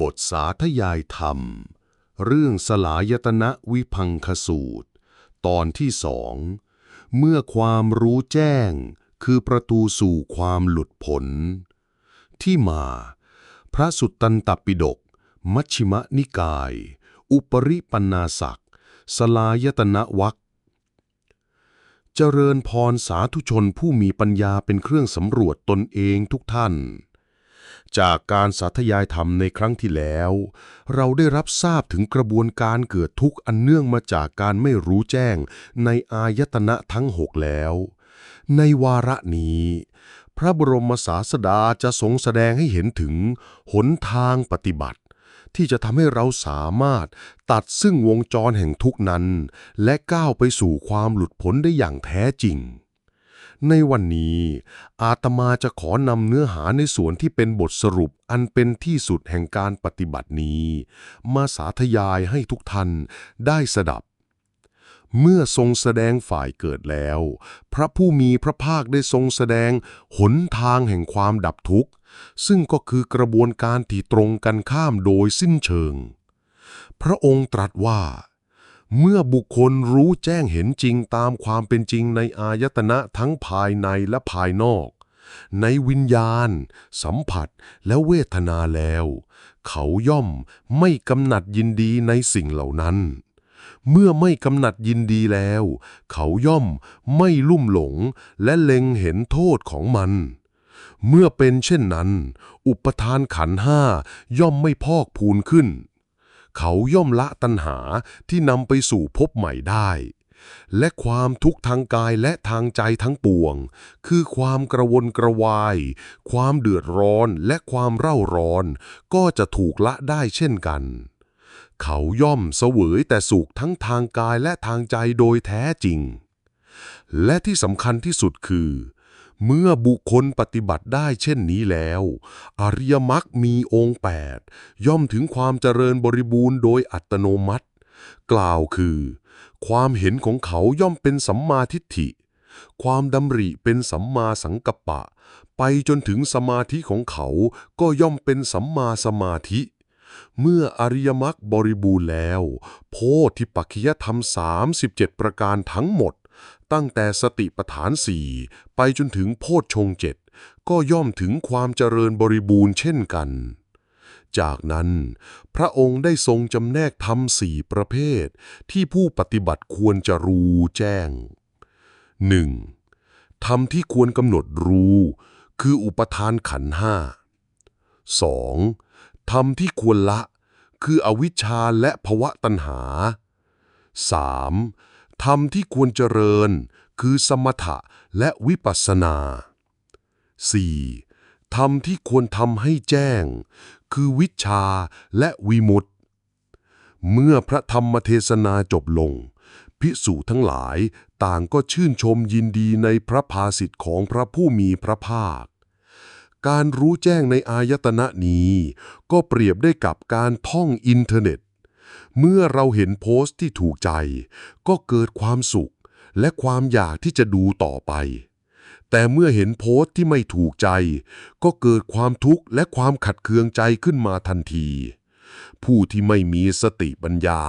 บทสาธยายธรรม เรื่องสลายตนะวิพังคสูตร ตอนที่สอง เมื่อความรู้แจ้งคือประตูสู่ความหลุดพ้นที่มา พระสุตตันตปิฎกมัชฌิมนิกาย อุปริปันนาศักสลายตนะวักเจริญพรสาธุชนผู้มีปัญญาเป็นเครื่องสำรวจตนเองทุกท่าน จากการสาธยายธรรมในครั้งที่แล้ว เราได้รับทราบถึงกระบวนการเกิดทุกข์อันเนื่องมาจากการไม่รู้แจ้งในอายตนะทั้งหกแล้ว ในวาระนี้ พระบรมศาสดาจะทรงแสดงให้เห็นถึงหนทางปฏิบัติ ที่จะทำให้เราสามารถตัดซึ่งวงจรแห่งทุกนั้น และก้าวไปสู่ความหลุดพ้นได้อย่างแท้จริง ในวันนี้ อาตมาจะขอนำเนื้อหาในส่วนที่เป็นบทสรุปอันเป็นที่สุดแห่งการปฏิบัตินี้ มาสาธยายให้ทุกท่านได้สดับ เมื่อทรงแสดงฝ่ายเกิดแล้ว พระผู้มีพระภาคได้ทรงแสดงหนทางแห่งความดับทุกข์ ซึ่งก็คือกระบวนการที่ตรงกันข้ามโดยสิ้นเชิง พระองค์ตรัสว่า เมื่อบุคคลรู้แจ้งเห็นจริงตามความเป็นจริงในอายตนะทั้งภายในและภายนอก ในวิญญาณ สัมผัสและเวทนาแล้ว เขาย่อมไม่กำหนัดยินดีในสิ่งเหล่านั้น เมื่อไม่กำหนัดยินดีแล้ว เขาย่อมไม่ลุ่มหลงและเล็งเห็นโทษของมัน เมื่อเป็นเช่นนั้น อุปทานขันห้าย่อมไม่พอกพูนขึ้น เขาย่อมละตัณหาที่นำไปสู่ภพใหม่ได้ และความทุกข์ทางกายและทางใจทั้งปวง คือความกระวนกระวาย ความเดือดร้อนและความเร่าร้อน ก็จะถูกละได้เช่นกัน เขาย่อมเสวยแต่สุขทั้งทางกายและทางใจโดยแท้จริง และที่สำคัญที่สุดคือ เมื่อบุคคลปฏิบัติได้เช่นนี้แล้ว อริยมรรคมีองค์แปดย่อมถึงความเจริญบริบูรณ์โดยอัตโนมัติ กล่าวคือ ความเห็นของเขาย่อมเป็นสัมมาทิฏฐิ ความดำริเป็นสัมมาสังกัปปะ ไปจนถึงสมาธิของเขาก็ย่อมเป็นสัมมาสมาธิเมื่ออริยมรรคบริบูรณ์แล้ว โพธิปัจจยธรรม 37 ประการทั้งหมด ตั้งแต่สติปัฏฐานสี่ไปจนถึงโพชฌงเจ็ดก็ย่อมถึงความเจริญบริบูรณ์เช่นกัน จากนั้น พระองค์ได้ทรงจำแนกธรรมสี่ประเภท ที่ผู้ปฏิบัติควรจะรู้แจ้ง 1. ธรรมที่ควรกำหนดรู้ คืออุปทานขันห้า 2. ธรรมที่ควรละ คืออวิชชาและภวะตัณหา 3. ธรรมที่ควรเจริญ คือสมถะและวิปัสสนา 4. ธรรมที่ควรทำให้แจ้ง คือวิชาและวิมุตติ เมื่อพระธรรมเทศนาจบลง ภิกษุทั้งหลายต่างก็ชื่นชมยินดีในพระภาสิทธิ์ของพระผู้มีพระภาค การรู้แจ้งในอายตนะนี้ ก็เปรียบได้กับการท่องอินเทอร์เน็ต เมื่อเราเห็นโพสต์ที่ถูกใจ ก็เกิดความสุข และความอยากที่จะดูต่อไป แต่เมื่อเห็นโพสต์ที่ไม่ถูกใจ ก็เกิดความทุกข์และความขัดเคืองใจขึ้นมาทันที ผู้ที่ไม่มีสติปัญญา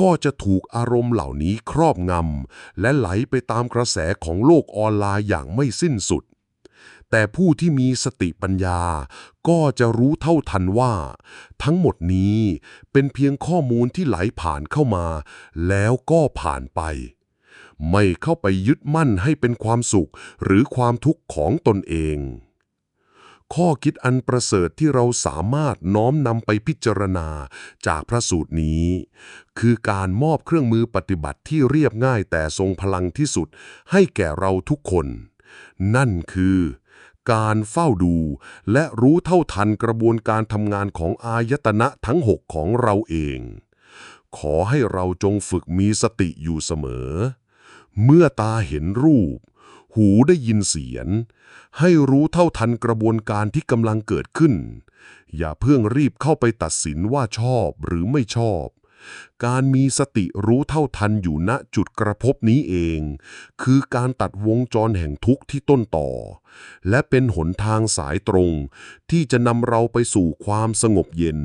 ก็จะถูกอารมณ์เหล่านี้ครอบงำและไหลไปตามกระแสของโลกออนไลน์อย่างไม่สิ้นสุด แต่ผู้ที่มีสติปัญญาก็จะรู้เท่าทันว่า ทั้งหมดนี้เป็นเพียงข้อมูลที่ไหลผ่านเข้ามา แล้วก็ผ่านไป ไม่เข้าไปยึดมั่นให้เป็นความสุขหรือความทุกข์ของตนเอง ข้อคิดอันประเสริฐที่เราสามารถน้อมนำไปพิจารณาจากพระสูตรนี้ คือการมอบเครื่องมือปฏิบัติที่เรียบง่ายแต่ทรงพลังที่สุดให้แก่เราทุกคน นั่นคือ การเฝ้าดู และรู้เท่าทันกระบวนการทำงานของอายตนะทั้งหกของเราเอง ขอให้เราจงฝึกมีสติอยู่เสมอ เมื่อตาเห็นรูป หูได้ยินเสียง ให้รู้เท่าทันกระบวนการที่กำลังเกิดขึ้น อย่าเพิ่งรีบเข้าไปตัดสินว่าชอบหรือไม่ชอบ การมีสติรู้เท่าทันอยู่ณจุดกระพบนี้เอง คือการตัดวงจรแห่งทุกข์ที่ต้นต่อ และเป็นหนทางสายตรง ที่จะนำเราไปสู่ความสงบเย็น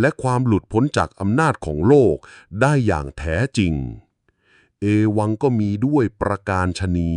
และความหลุดพ้นจากอำนาจของโลกได้อย่างแท้จริง เอวังก็มีด้วยประการชนี